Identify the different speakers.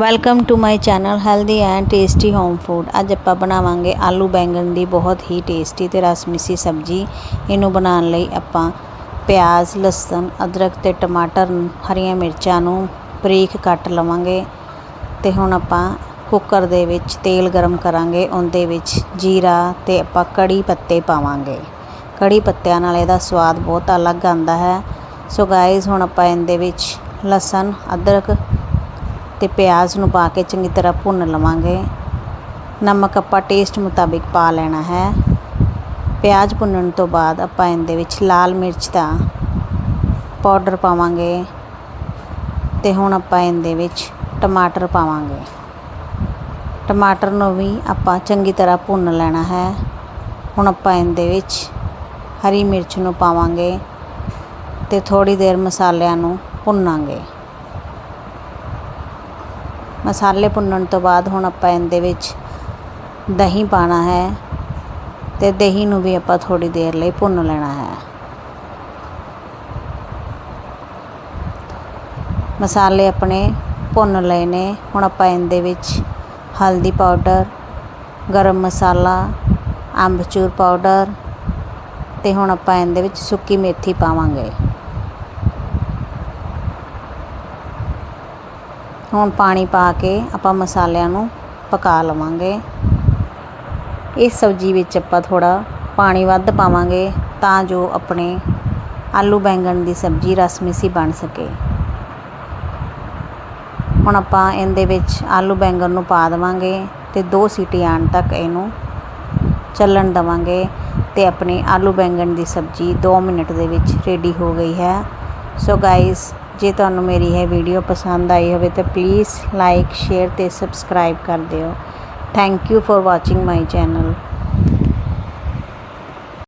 Speaker 1: Welcome to my channel healthy and tasty home food ਅੱਜ ਆਪਾਂ ਬਣਾਵਾਂਗੇ ਆਲੂ ਬੈਂਗਣ ਦੀ ਬਹੁਤ ਹੀ ਟੇਸਟੀ ਤੇ ਰਸਮਿਸੀ ਸਬਜ਼ੀ। ਇਹਨੂੰ ਬਣਾਉਣ ਲਈ ਆਪਾਂ ਪਿਆਜ਼, ਲਸਣ, ਅਦਰਕ ਤੇ ਟਮਾਟਰ, ਹਰੀਆਂ ਮਿਰਚਾਂ ਨੂੰ ਬਰੀਕ ਕੱਟ ਲਵਾਂਗੇ। ਤੇ ਹੁਣ ਆਪਾਂ ਕੁੱਕਰ ਦੇ ਵਿੱਚ ਤੇਲ ਗਰਮ ਕਰਾਂਗੇ। ਉਹਦੇ ਵਿੱਚ ਜੀਰਾ ਤੇ ਆਪਾਂ ਕੜੀ ਪੱਤੇ ਪਾਵਾਂਗੇ। ਕੜੀ ਪੱਤਿਆਂ ਨਾਲ ਇਹਦਾ ਸਵਾਦ ਬਹੁਤ ਅਲੱਗ ਆਉਂਦਾ ਹੈ। ਸੋ ਗਾਇਜ਼ ਹੁਣ ਆਪਾਂ ਇਹਦੇ ਵਿੱਚ ਲਸਣ, ਅਦਰਕ ਅਤੇ ਪਿਆਜ਼ ਨੂੰ ਪਾ ਕੇ ਚੰਗੀ ਤਰ੍ਹਾਂ ਭੁੰਨ ਲਵਾਂਗੇ। ਨਮਕ ਆਪਾਂ ਟੇਸਟ ਮੁਤਾਬਿਕ ਪਾ ਲੈਣਾ ਹੈ। ਪਿਆਜ਼ ਭੁੰਨਣ ਤੋਂ ਬਾਅਦ ਆਪਾਂ ਇਹਦੇ ਵਿੱਚ ਲਾਲ ਮਿਰਚ ਦਾ ਪਾਊਡਰ ਪਾਵਾਂਗੇ ਤੇ ਹੁਣ ਆਪਾਂ ਇਹਦੇ ਵਿੱਚ ਟਮਾਟਰ ਪਾਵਾਂਗੇ। ਟਮਾਟਰ ਨੂੰ ਵੀ ਆਪਾਂ ਚੰਗੀ ਤਰ੍ਹਾਂ ਭੁੰਨ ਲੈਣਾ ਹੈ। ਹੁਣ ਆਪਾਂ ਇਹਦੇ ਵਿੱਚ ਹਰੀ ਮਿਰਚ ਨੂੰ ਪਾਵਾਂਗੇ ਤੇ ਥੋੜੀ ਦੇਰ ਮਸਾਲਿਆਂ ਨੂੰ ਭੁੰਨਾਂਗੇ। ਮਸਾਲੇ ਭੁੰਨਣ ਤੋਂ ਬਾਅਦ ਹੁਣ ਆਪਾਂ ਇਹਦੇ ਵਿੱਚ ਦਹੀਂ ਪਾਣਾ ਹੈ ਤੇ ਦਹੀਂ ਨੂੰ ਵੀ ਆਪਾਂ ਥੋੜੀ ਦੇਰ ਲਈ ਭੁੰਨ ਲੈਣਾ ਹੈ। ਮਸਾਲੇ ਆਪਣੇ ਭੁੰਨ ਲਏ ਨੇ। ਹੁਣ ਆਪਾਂ ਇਹਦੇ ਵਿੱਚ ਹਲਦੀ ਪਾਊਡਰ, ਗਰਮ ਮਸਾਲਾ, ਅੰਬਚੂਰ ਪਾਊਡਰ ਤੇ ਹੁਣ ਆਪਾਂ ਇਹਦੇ ਵਿੱਚ ਸੁੱਕੀ ਮੇਥੀ ਪਾਵਾਂਗੇ। ਹੁਣ ਪਾਣੀ ਪਾ ਕੇ ਆਪਾਂ ਮਸਾਲਿਆਂ ਨੂੰ ਪਕਾ ਲਵਾਂਗੇ। ਇਸ ਸਬਜ਼ੀ ਵਿੱਚ ਆਪਾਂ ਥੋੜਾ ਪਾਣੀ ਵੱਧ ਪਾਵਾਂਗੇ ਤਾਂ ਜੋ ਆਪਣੇ ਆਲੂ ਬੈਂਗਣ ਦੀ ਸਬਜ਼ੀ ਰਸਮਿਸੀ ਬਣ ਸਕੇ। ਹੁਣ ਆਪਾਂ ਇਹਦੇ ਵਿੱਚ ਆਲੂ ਬੈਂਗਣ ਨੂੰ ਪਾ ਦੇਵਾਂਗੇ ਤੇ ਦੋ ਸੀਟੀ ਆਉਣ ਤੱਕ ਇਹਨੂੰ ਚੱਲਣ ਦਵਾਂਗੇ ਤੇ ਆਪਣੀ ਆਲੂ ਬੈਂਗਣ ਦੀ ਸਬਜ਼ੀ 2 ਮਿੰਟ ਦੇ ਵਿੱਚ ਰੈਡੀ ਹੋ ਗਈ ਹੈ। ਸੋ ਗਾਇਸ ਜੇ ਤੁਹਾਨੂੰ ਮੇਰੀ ਇਹ ਵੀਡੀਓ ਪਸੰਦ ਆਈ ਹੋਵੇ ਤਾਂ ਪਲੀਜ਼ ਲਾਈਕ ਸ਼ੇਅਰ ਤੇ ਸਬਸਕ੍ਰਾਈਬ ਕਰ ਦਿਓ। Thank you for watching my channel